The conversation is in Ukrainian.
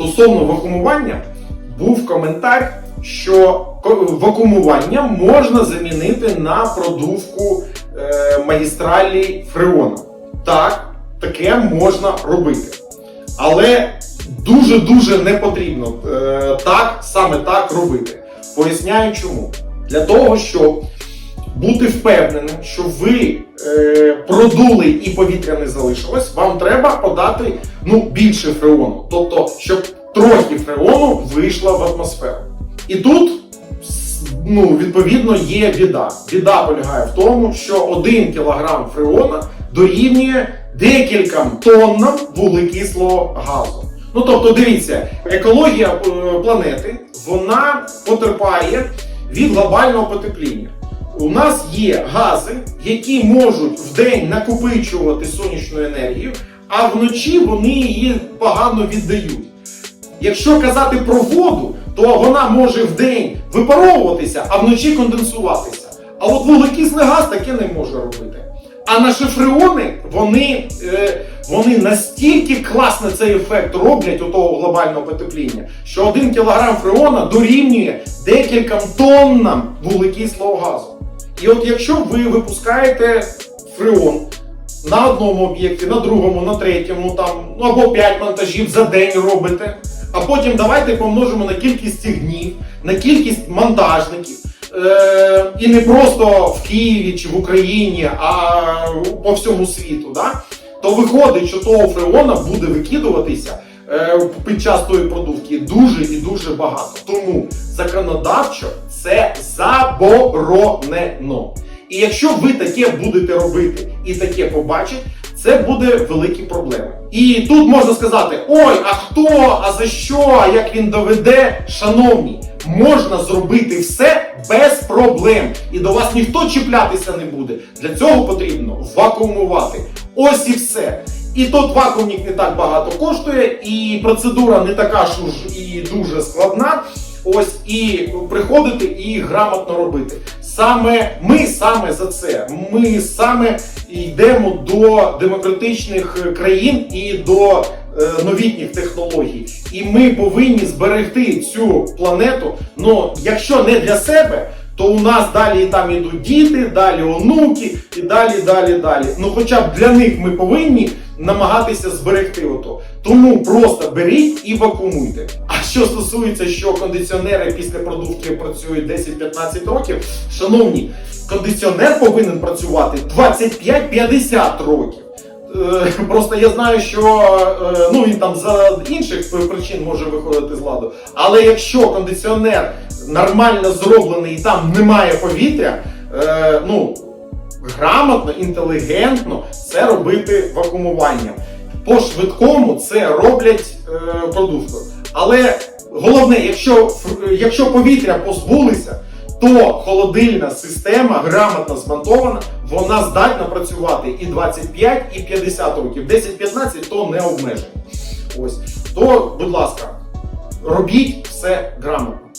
стосовно вакуумування був коментар, що вакуумування можна замінити на продувку е, магістралі фреону. Так, таке можна робити. Але дуже-дуже не потрібно е, так, саме так робити. Поясняю чому. Для того, щоб бути впевненим, що ви е, продули і повітря не залишилось, вам треба подати ну, більше фреону. Тобто, щоб трохи фреону вийшло в атмосферу. І тут ну, відповідно є біда. Біда полягає в тому, що 1 кг фреона дорівнює декільком тоннам вуглекислого газу. Ну тобто, дивіться, екологія е, планети вона потерпає від глобального потепління. У нас є гази, які можуть в день накопичувати сонячну енергію, а вночі вони її погано віддають. Якщо казати про воду, то вона може в день випаровуватися, а вночі конденсуватися. А от вуглекислий газ таке не може робити. А наші фреони, вони, е, вони настільки класно цей ефект роблять у того глобального потепління, що один кілограм фреона дорівнює декільком тоннам вуглекислого газу. І от якщо ви випускаєте фреон на одному об'єкті, на другому, на третьому, там, ну або 5 монтажів за день робите, а потім давайте помножимо на кількість цих днів, на кількість монтажників. Е, і не просто в Києві чи в Україні, а по всьому світу, да? то виходить, що того фреона буде викидуватися е, під час тої продувки дуже і дуже багато. Тому законодавчо це заборонено. І якщо ви таке будете робити і таке побачите, це буде великі проблеми. І тут можна сказати: ой, а хто, а за що, а як він доведе, шановні, можна зробити все без проблем. І до вас ніхто чіплятися не буде. Для цього потрібно вакуумувати. Ось і все. І тот вакуумник не так багато коштує, і процедура не така ж уж і дуже складна. Ось і приходити і грамотно робити. Саме ми саме за це. Ми саме йдемо до демократичних країн і до е, новітніх технологій. І ми повинні зберегти цю планету. Ну, якщо не для себе, то у нас далі там ідуть діти, далі онуки і далі, далі, далі. Ну, хоча б для них ми повинні намагатися зберегти ото. Тому просто беріть і вакуумуйте. А що стосується, що кондиціонери після продувки працюють 10-15 років, шановні, кондиціонер повинен працювати 25-50 років. Е, Просто я знаю, що е, ну він там за інших причин може виходити з ладу. Але якщо кондиціонер нормально зроблений і там немає повітря, е, ну грамотно, інтелігентно це робити вакуумуванням. По швидкому це роблять е, продуктор. Але головне, якщо, якщо повітря позбулися, то холодильна система грамотно змонтована, вона здатна працювати і 25, і 50 років. 10-15 то не обмежено. Ось. То, будь ласка, робіть все грамотно.